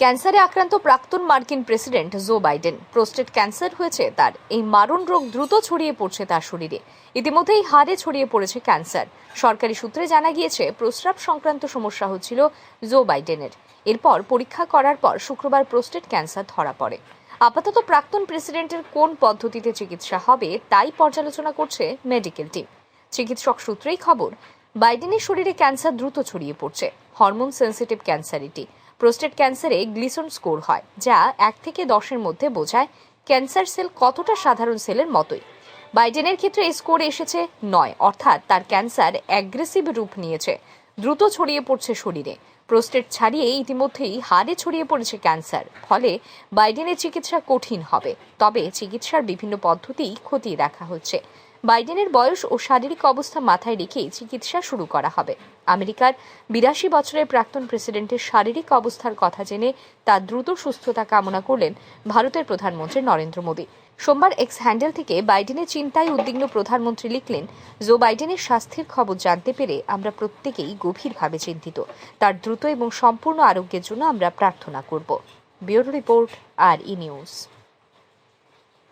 ক্যান্সারে আক্রান্ত প্রাক্তন মার্কিন president Joe Biden. Prostate cancer হয়েছে তার। এই মারণ রোগ দ্রুত ছড়িয়ে পড়ছে তার শরীরে। ইতিমধ্যেই হাড়ে ছড়িয়ে পড়েছে ক্যান্সার। সরকারি সূত্রে জানা গিয়েছে, প্রস্রাব সংক্রান্ত সমস্যা হচ্ছিল জো বাইডেনের। এরপর পরীক্ষা করার পর শুক্রবার প্রোস্টেট ক্যান্সার ধরা পড়ে। আপাতত প্রাক্তন প্রেসিডেন্টের কোন পদ্ধতিতে চিকিৎসা হবে তাই পর্যালোচনা করছে মেডিকেল টিম। চিকিৎসক সূত্রেই খবর, বাইডেনের শরীরে ক্যান্সার দ্রুত ছড়িয়ে পড়ছে। হরমোন সেন্সিটিভ ক্যান্সার এটি প্রোস্টেট ক্যান্সারে গ্লিসন স্কোর হয়, যা এক থেকে দশের মধ্যে বোঝায় ক্যান্সার সেল কতটা সাধারণ সেলের মতোই। বাইডেনের ক্ষেত্রে এই স্কোর এসেছে নয়, অর্থাৎ তার ক্যান্সার অ্যাগ্রেসিভ রূপ নিয়েছে, দ্রুত ছড়িয়ে পড়ছে শরীরে। প্রোস্টেট ছাড়িয়ে ইতিমধ্যেই হাড়ে ছড়িয়ে পড়েছে ক্যান্সার, ফলে বাইডেনের চিকিৎসা কঠিন হবে। তবে চিকিৎসার বিভিন্ন পদ্ধতি খতিয়ে দেখা হচ্ছে। বাইডেনের বয়স ও শারীরিক অবস্থা মাথায় রেখেই চিকিৎসা শুরু করা হবে। আমেরিকার বিরাশি বছরের প্রাক্তন প্রেসিডেন্টের শারীরিক অবস্থার কথা জেনে তার দ্রুত সুস্থতা কামনা করলেন ভারতের প্রধানমন্ত্রী নরেন্দ্র মোদী। সোমবার এক্স হ্যান্ডেল থেকে বাইডেনের চিন্তায় উদ্বিগ্ন প্রধানমন্ত্রী লিখলেন, জো বাইডেনের স্বাস্থ্যের খবর জানতে পেরে আমরা প্রত্যেকেই গভীরভাবে চিন্তিত। তার দ্রুত এবং সম্পূর্ণ আরোগ্যের জন্য আমরা প্রার্থনা করব। Bureau report, R E news.